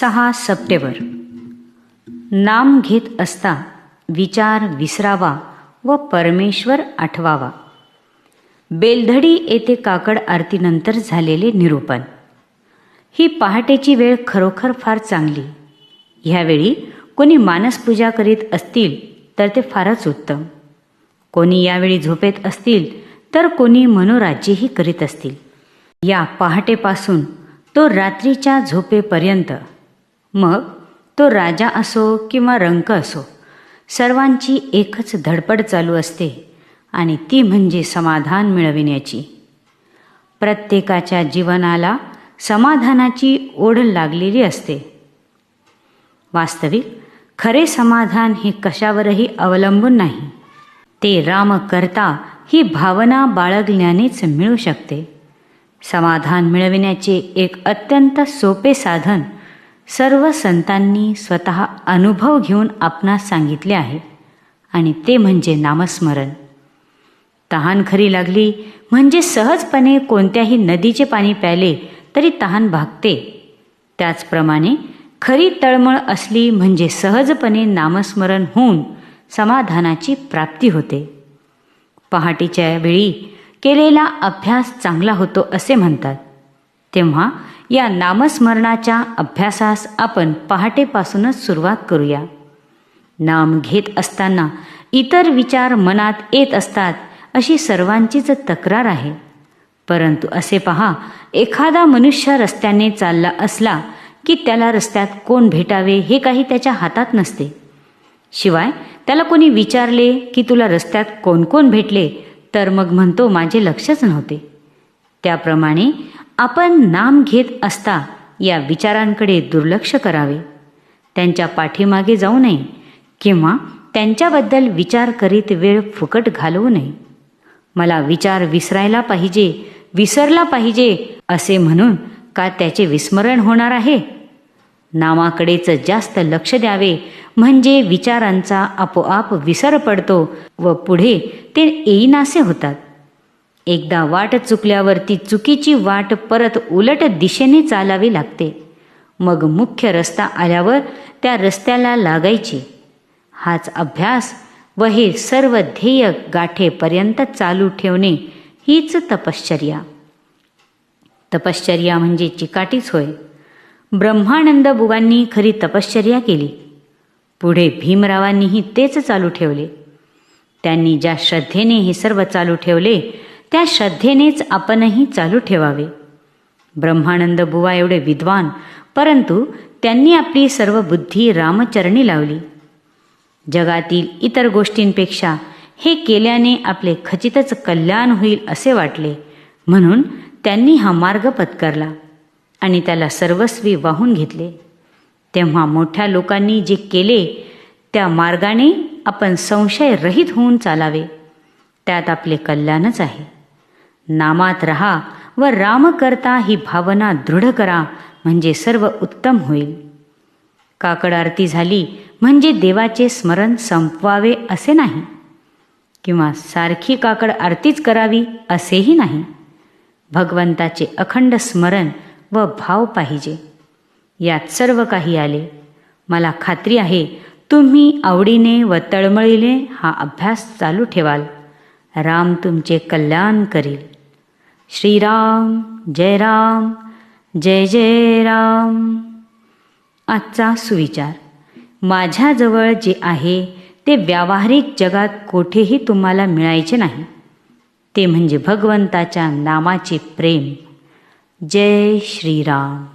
सहा सप्टेंबर. नाम घेत असता विचार विसरावा व परमेश्वर आठवावा. बेलधडी येथे काकड आरतीनंतर झालेले निरूपण. ही पहाटेची वेळ खरोखर फार चांगली. ह्यावेळी कोणी मानसपूजा करीत असतील तर ते फारच उत्तम. कोणी यावेळी झोपेत असतील तर कोणी मनोराज्यही करीत असतील. या पहाटेपासून तो रात्रीच्या झोपेपर्यंत मग तो राजा असो किंवा रंक असो सर्वांची एकच धडपड चालू असते आणि ती म्हणजे समाधान मिळविण्याची. प्रत्येकाच्या जीवनाला समाधानाची ओढ लागलेली असते. वास्तविक खरे समाधान हे कशावरही अवलंबून नाही. ते राम करता ही भावना बाळगल्यानेच मिळू शकते. समाधान मिळविण्याचे एक अत्यंत सोपे साधन सर्व संतांनी स्वतः अनुभव घेऊन आपणास सांगितले आहे. आणि ते म्हणजे नामस्मरण. तहान खरी लागली म्हणजे सहजपणे कोणत्याही नदीचे पाणी प्याले तरी तहान भागते. त्याचप्रमाणे खरी तळमळ असली म्हणजे सहजपणे नामस्मरण होऊन समाधानाची प्राप्ती होते. पहाटेच्या वेळी केलेला अभ्यास चांगला होतो असे म्हणतात. तेव्हा या नामस्मरणाच्या अभ्यासास आपण पहाटेपासूनच सुरुवात करूया. नाम घेत असताना इतर विचार मनात येत असतात अशी सर्वांचीच तक्रार आहे. परंतु असे पहा एखादा मनुष्य रस्त्याने चालला असला की त्याला रस्त्यात कोण भेटावे हे काही त्याच्या हातात नसते. शिवाय त्याला कोणी विचारले की तुला रस्त्यात कोण कोण भेटले तर मग म्हणतो माझे लक्षच नव्हते. त्याप्रमाणे आपण नाम घेत असता या विचारांकडे दुर्लक्ष करावे. त्यांच्या पाठीमागे जाऊ नये किंवा त्यांच्याबद्दल विचार करीत वेळ फुकट घालवू नये. मला विचार विसरायला पाहिजे विसरला पाहिजे असे म्हणून का त्याचे विस्मरण होणार आहे? नामाकडेच जास्त लक्ष द्यावे म्हणजे विचारांचा आपोआप विसर पडतो व पुढे ते येईनासे होतात. एकदा वाट चुकल्यावर ती चुकीची वाट परत उलट दिशेने चालावी लागते. मग मुख्य रस्ता आल्यावर त्या रस्त्याला लागायचे. हाच अभ्यास व हे सर्व ध्येय गाठेपर्यंत चालू ठेवणे हीच तपश्चर्या. तपश्चर्या म्हणजे चिकाटीच होय. ब्रह्मानंद बुवांनी खरी तपश्चर्या केली. पुढे भीमरावांनीही तेच चालू ठेवले. त्यांनी ज्या श्रद्धेने हे सर्व चालू ठेवले त्या श्रद्धेनेच आपणही चालू ठेवावे. ब्रह्मानंद बुवा एवढे विद्वान परंतु त्यांनी आपली सर्व बुद्धी रामचरणी लावली. जगातील इतर गोष्टींपेक्षा हे केल्याने आपले खचितच कल्याण होईल असे वाटले म्हणून त्यांनी हा मार्ग पत्करला आणि त्याला सर्वस्वी वाहून घेतले. तेव्हा मोठ्या लोकांनी जे केले त्या मार्गाने आपण संशयरहित होऊन चालावे. त्यात आपले कल्याणच आहे. नामात रहा व राम करता ही भावना दृढ करा म्हणजे सर्व उत्तम होईल. काकड आरती झाली म्हणजे देवाचे स्मरण संपवावे असे नाही. किंवा सारखी काकड आरतीच करावी असेही नाही. भगवंताचे अखंड स्मरण व भाव पाहिजे. यात सर्व काही आले. मला खात्री आहे तुम्ही आवडीने व तळमळीने हा अभ्यास चालू ठेवाल. राम तुमचे कल्याण करील. श्रीराम जय राम जय जय राम. आजचा सुविचार. माझ्याजवळ जे आहे ते व्यावहारिक जगात कोठेही तुम्हाला मिळायचे नाही. ते म्हणजे भगवंताच्या नामाचे प्रेम. जय श्रीराम.